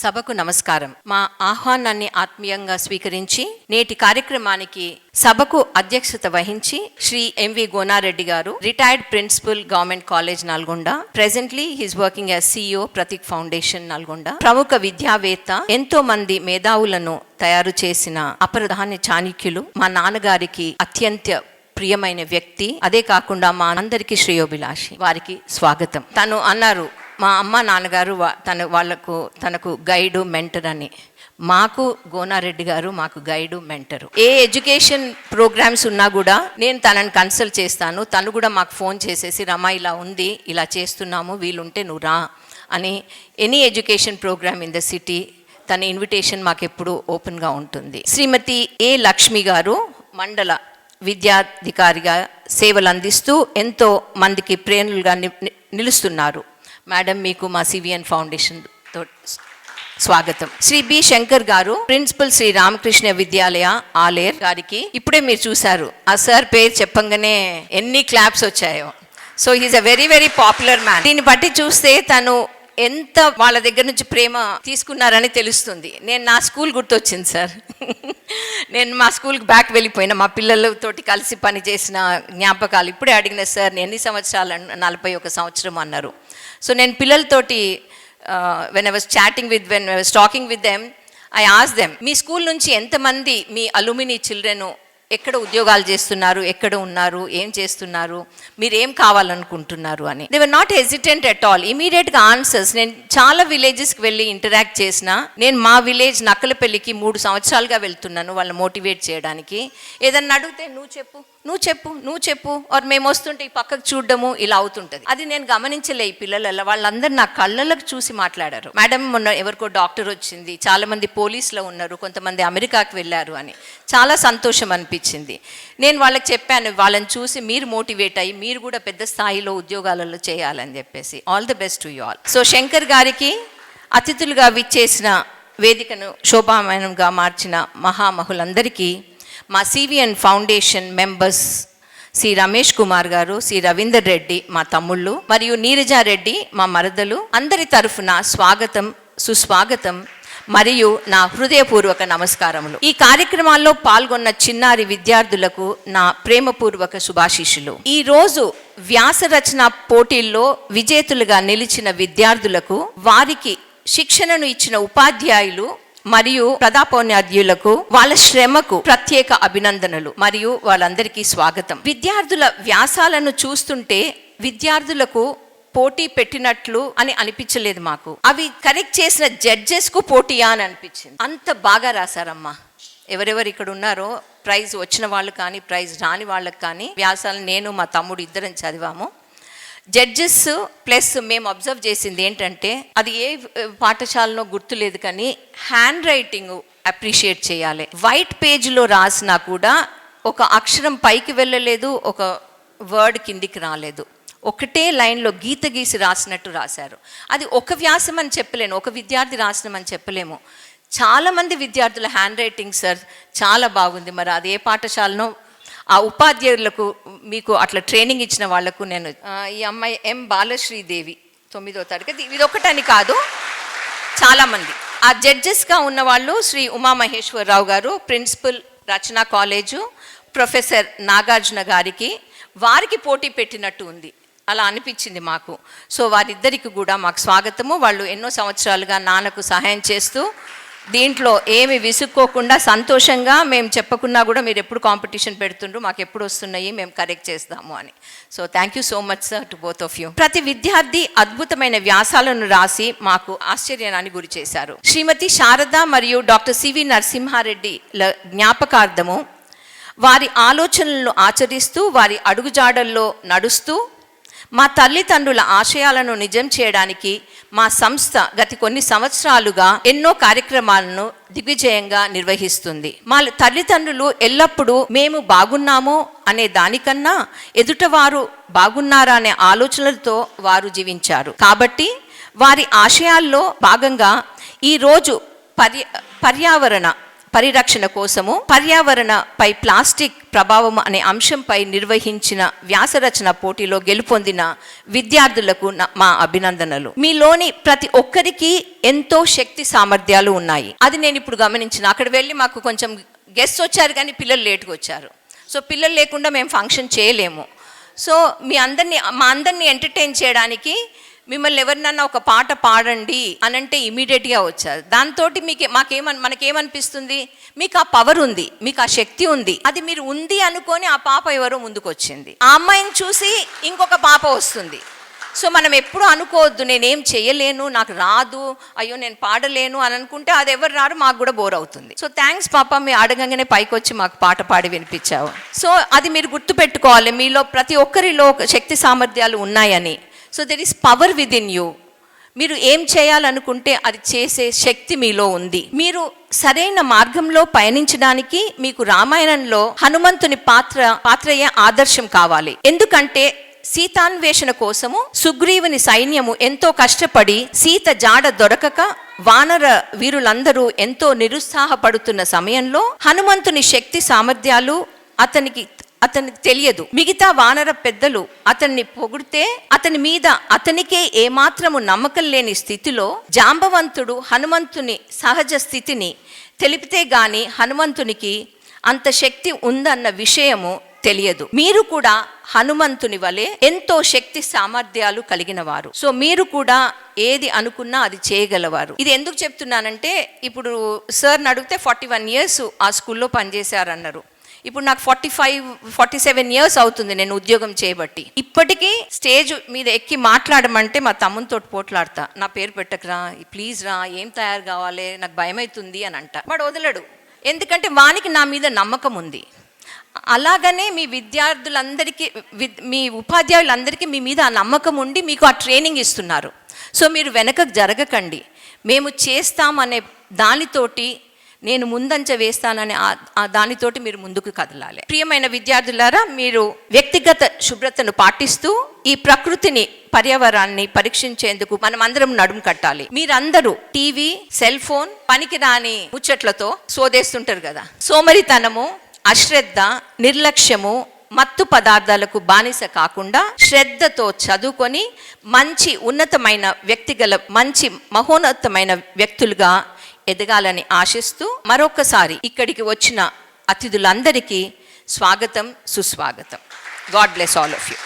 సభకు నమస్కారం. మా ఆహ్వానాన్ని ఆత్మీయంగా స్వీకరించి నేటి కార్యక్రమానికి సభకు అధ్యక్షత వహించి శ్రీ ఎంవి గోనారెడ్డి గారు retired principal government college Nalgonda presently his working as CEO Prateek foundation Nalgonda ప్రముఖ విద్యావేత్త ఎంతో మంది మేధావులను తయారు చేసిన అపరధాన్య చాణుక్యులు మా నాన్నగారికి అత్యంత ప్రియమైన వ్యక్తి. అదే కాకుండా మా అందరికీ శ్రేయోభిలాషి. వారికి స్వాగతం. తను అన్నారు మా అమ్మ నాన్నగారు తన వాళ్ళకు తనకు గైడు మెంటర్ అని. మాకు గోనారెడ్డి గారు మాకు గైడు మెంటరు. ఏ ఎడ్యుకేషన్ ప్రోగ్రామ్స్ ఉన్నా కూడా నేను తనని కన్సల్ట్ చేస్తాను. తను కూడా మాకు ఫోన్ చేసేసి రమా ఇలా ఉంది ఇలా చేస్తున్నాము వీలుంటే నువ్వు రా అని any education program in the city తన ఇన్విటేషన్ మాకు ఎప్పుడు ఓపెన్గా ఉంటుంది. శ్రీమతి ఏ లక్ష్మి గారు మండల విద్యాధికారిగా సేవలు అందిస్తూ ఎంతో మందికి ప్రేరణలుగా ని- నిలుస్తున్నారు. మేడం మీకు మా సివిఎన్ ఫౌండేషన్తో స్వాగతం. శ్రీ బి. శంకర్ గారు ప్రిన్సిపల్ శ్రీ రామకృష్ణ విద్యాలయ ఆలేర్ గారికి ఇప్పుడే మీరు చూశారు. ఆ సార్ పేరు చెప్పంగానే ఎన్ని క్లాప్స్ వచ్చాయో. So he's a very very popular man దీన్ని బట్టి చూస్తే తను ఎంత వాళ్ళ దగ్గర నుంచి ప్రేమ తీసుకున్నారని తెలుస్తుంది. నేను నా స్కూల్ గుర్తొచ్చింది సార్. నేను మా స్కూల్కి బ్యాక్ వెళ్ళిపోయిన మా పిల్లలతోటి కలిసి పని చేసిన జ్ఞాపకాలు ఇప్పుడే అడిగిన సార్ నేను ఎన్ని సంవత్సరాలు నలభై ఒక సంవత్సరం అన్నారు. సో నేను పిల్లలతోటి when I was chatting with when I was talking with them I ask them me school నుంచి ఎంతమంది మీ అలుమిని చిల్డ్రన్ ఎక్కడ ఉద్యోగాలు చేస్తున్నారు? ఎక్కడ ఉన్నారు? ఏం చేస్తున్నారు? మీరు ఏం కావాలనుకుంటున్నారు? అని. They were not hesitant at all ఇమీడియట్గా ఆన్సర్స్ నేను చాలా విలేజెస్కి వెళ్ళి ఇంటరాక్ట్ చేసిన నేను మా విలేజ్ నక్కలపల్లికి మూడు సంవత్సరాలుగా వెళ్తున్నాను వాళ్ళని మోటివేట్ చేయడానికి. ఏదన్నా అడిగితే నువ్వు చెప్పు. నువ్వు చెప్పు నువ్వు చెప్పు. ఆర్ మేము వస్తుంటే ఈ పక్కకు చూడడము ఇలా అవుతుంటుంది. అది నేను గమనించలే ఈ పిల్లలలో వాళ్ళందరూ నా కళ్ళలకు చూసి మాట్లాడారు. మేడం మొన్న ఎవరికో డాక్టర్ వచ్చింది. చాలా మంది పోలీసులో ఉన్నారు. కొంతమంది అమెరికాకి వెళ్ళారు అని. చాలా సంతోషం అనిపించింది. నేను వాళ్ళకి చెప్పాను వాళ్ళని చూసి మీరు మోటివేట్ అయ్యి మీరు కూడా పెద్ద స్థాయిలో ఉద్యోగాలలో చేయాలని చెప్పేసి. All the best to you all so Shankar గారికి అతిథులుగా విచ్చేసిన వేదికను శోభామయంగా మార్చిన మహామహులందరికీ మా C V N foundation members Shri Ramesh Kumar గారు శ్రీ రవీందర్ రెడ్డి మా తమ్ముళ్ళు మరియు నీరజారెడ్డి మా మరదలు. అందరి తరఫున స్వాగతం సుస్వాగతం మరియు నా హృదయపూర్వక నమస్కారములు. ఈ కార్యక్రమాల్లో పాల్గొన్న చిన్నారి విద్యార్థులకు నా ప్రేమపూర్వక శుభాశీషులు ఈ రోజు వ్యాసరచన పోటీల్లో విజేతలుగా నిలిచిన విద్యార్థులకు వారికి శిక్షణను ఇచ్చిన ఉపాధ్యాయులు మరియు ప్రతాపోన్యాధ్యులకు వాళ్ళ శ్రమకు ప్రత్యేక అభినందనలు మరియు వాళ్ళందరికీ స్వాగతం. విద్యార్థుల వ్యాసాలను చూస్తుంటే విద్యార్థులకు పోటీ పెట్టినట్లు అని అనిపించలేదు మాకు. అవి కరెక్ట్ చేసిన జడ్జెస్కు పోటీయా అని అనిపించింది. అంత బాగా రాశారమ్మా. ఎవరెవరు ఇక్కడ ఉన్నారో ప్రైజ్ వచ్చిన వాళ్ళు కానీ ప్రైజ్ రాని వాళ్ళకి కానీ వ్యాసాలు నేను మా తమ్ముడు ఇద్దరం చదివాము. జడ్జెస్ ప్లస్ మేము అబ్జర్వ్ చేసింది ఏంటంటే అది ఏ పాఠశాలనో పాఠశాలలో గుర్తులేదు కానీ హ్యాండ్ రైటింగ్ అప్రిషియేట్ చేయాలి వైట్ పేజ్లో రాసినా కూడా ఒక అక్షరం పైకి వెళ్ళలేదు ఒక వర్డ్ కిందికి రాలేదు. ఒకటే లైన్లో గీత గీసి రాసినట్టు రాశారు. అది ఒక వ్యాసం అని చెప్పలేను ఒక విద్యార్థి రాసినామని చెప్పలేము. చాలామంది విద్యార్థుల హ్యాండ్ రైటింగ్ సార్ చాలా బాగుంది. మరి అది ఏ పాఠశాలనో ఆ ఉపాధ్యాయులకు మీకు అట్లా ట్రైనింగ్ ఇచ్చిన వాళ్ళకు నేను ఈ అమ్మాయి ఎం బాలశ్రీదేవి తొమ్మిదో తరగతి. ఇది ఒకటని కాదు చాలామంది. ఆ జడ్జెస్గా ఉన్నవాళ్ళు శ్రీ ఉమామహేశ్వరరావు గారు principal Rachana college professor Nagarjuna గారికి వారికి పోటీ పెట్టినట్టు ఉంది. అలా అనిపించింది మాకు. సో వారిద్దరికి కూడా మాకు స్వాగతము. వాళ్ళు ఎన్నో సంవత్సరాలుగా నాన్నకు సహాయం చేస్తూ దీంట్లో ఏమి విసుక్కోకుండా సంతోషంగా మేము చెప్పకున్నా కూడా మీరు ఎప్పుడు కాంపిటీషన్ పెడుతుండ్రు మాకు ఎప్పుడు వస్తున్నాయి మేము కరెక్ట్ చేస్తాము అని. So thank you so much sir to both of you ప్రతి విద్యార్థి అద్భుతమైన వ్యాసాలను రాసి మాకు ఆశ్చర్యాన్ని గురి చేశారు. శ్రీమతి శారద మరియు డాక్టర్ సివి నరసింహారెడ్డి ల జ్ఞాపకార్థము వారి ఆలోచనలను ఆచరిస్తూ వారి అడుగుజాడల్లో నడుస్తూ మా తల్లిదండ్రుల ఆశయాలను నిజం చేయడానికి మా సంస్థ గత కొన్ని సంవత్సరాలుగా ఎన్నో కార్యక్రమాలను దిగ్విజయంగా నిర్వహిస్తుంది. మా తల్లిదండ్రులు ఎల్లప్పుడూ మేము బాగున్నాము అనే దానికన్నా ఎదుటవారు బాగున్నారా అనే ఆలోచనలతో వారు జీవించారు. కాబట్టి వారి ఆశయాల్లో భాగంగా ఈరోజు పర్య పర్యావరణ పరిరక్షణ కోసము పర్యావరణపై ప్లాస్టిక్ ప్రభావం అనే అంశంపై నిర్వహించిన వ్యాసరచన పోటీలో గెలుపొందిన విద్యార్థులకు మా అభినందనలు. మీలోని ప్రతి ఒక్కరికి ఎంతో శక్తి సామర్థ్యాలు ఉన్నాయి. అది నేను ఇప్పుడు గమనించిన. అక్కడ వెళ్ళి మాకు కొంచెం గెస్ట్ వచ్చారు కానీ పిల్లలు లేట్గా వచ్చారు. సో పిల్లలు లేకుండా మేము ఫంక్షన్ చేయలేము. సో మీ అందరినీ మా అందరినీ ఎంటర్టైన్ చేయడానికి మిమ్మల్ని ఎవరినన్నా ఒక పాట పాడండి అని అంటే ఇమీడియట్గా వచ్చారు. దాంతో మీకు మాకేమన్ మనకేమనిపిస్తుంది? మీకు ఆ పవర్ ఉంది మీకు ఆ శక్తి ఉంది. అది మీరు ఉంది అనుకొని ఆ పాప ఎవరో ముందుకొచ్చింది. ఆ అమ్మాయిని చూసి ఇంకొక పాప వస్తుంది. సో మనం ఎప్పుడు అనుకోవద్దు నేనేం చేయలేను నాకు రాదు అయ్యో నేను పాడలేను అని అనుకుంటే అది ఎవరు రారు మాకు కూడా బోర్ అవుతుంది. సో థ్యాంక్స్ పాప మీ అడగంగానే పైకి వచ్చి మాకు పాట పాడి వినిపించావు. సో అది మీరు గుర్తుపెట్టుకోవాలి మీలో ప్రతి ఒక్కరిలో ఒక శక్తి సామర్థ్యాలు ఉన్నాయని. So there is power within you మీరు ఏం చేయాలనుకుంటే అది చేసే శక్తి మీలో ఉంది. మీరు సరైన మార్గంలో పయనించడానికి మీకు రామాయణంలో హనుమంతుని పాత్ర పాత్రయే ఆదర్శం కావాలి. ఎందుకంటే సీతాన్వేషణ కోసము సుగ్రీవుని సైన్యము ఎంతో కష్టపడి సీత జాడ దొరకక వానర వీరులందరూ ఎంతో నిరుత్సాహపడుతున్న సమయంలో హనుమంతుని శక్తి సామర్థ్యాలు అతనికి అతనికి తెలియదు. మిగతా వానర పెద్దలు అతన్ని పొగిడితే అతని మీద అతనికే ఏమాత్రము నమ్మకం లేని స్థితిలో జాంబవంతుడు హనుమంతుని సహజ స్థితిని తెలిపితే గాని హనుమంతునికి అంత శక్తి ఉందన్న విషయము తెలియదు. మీరు కూడా హనుమంతుని వలె ఎంతో శక్తి సామర్థ్యాలు కలిగిన వారు సో మీరు కూడా ఏది అనుకున్నా అది చేయగలవారు. ఇది ఎందుకు చెప్తున్నానంటే ఇప్పుడు సార్ని అడిగితే ఫార్టీ వన్ ఇయర్స్ ఆ స్కూల్లో పనిచేశారన్నారు. ఇప్పుడు నాకు forty five forty seven years అవుతుంది నేను ఉద్యోగం చేయబట్టి ఇప్పటికీ స్టేజ్ మీద ఎక్కి మాట్లాడమంటే మా తమ్మునితో పోట్లాడతా. నా పేరు పెట్టకరా ప్లీజ్ రా ఏం తయారు కావాలి నాకు భయమవుతుంది అని అంట. వాడు వదలడు. ఎందుకంటే వానికి నా మీద నమ్మకం ఉంది. అలాగనే మీ విద్యార్థులందరికీ మీ ఉపాధ్యాయులందరికీ మీ మీద ఆ నమ్మకం ఉండి మీకు ఆ ట్రైనింగ్ ఇస్తున్నారు. సో మీరు వెనక జరగకండి. మేము చేస్తామనే దానితోటి నేను ముందంచ వేస్తాననే ఆ- దానితోటి మీరు ముందుకు కదలాలి. ప్రియమైన విద్యార్థులారా మీరు వ్యక్తిగత శుభ్రతను పాటిస్తూ ఈ ప్రకృతిని పర్యావరణాన్ని పరీక్షించేందుకు మనం అందరం నడుము కట్టాలి. మీరందరూ టీవీ సెల్ ఫోన్ పనికిరాని ముచ్చట్లతో సోదేస్తుంటారు కదా. సోమరితనము అశ్రద్ధ నిర్లక్ష్యము మత్తు పదార్థాలకు బానిస కాకుండా శ్రద్ధతో చదువుకొని మంచి ఉన్నతమైన వ్యక్తిగల మంచి మహోన్నతమైన వ్యక్తులుగా ఎదగాలని ఆశిస్తూ మరొకసారి ఇక్కడికి వచ్చిన అతిథులందరికీ స్వాగతం సుస్వాగతం. God bless all of you.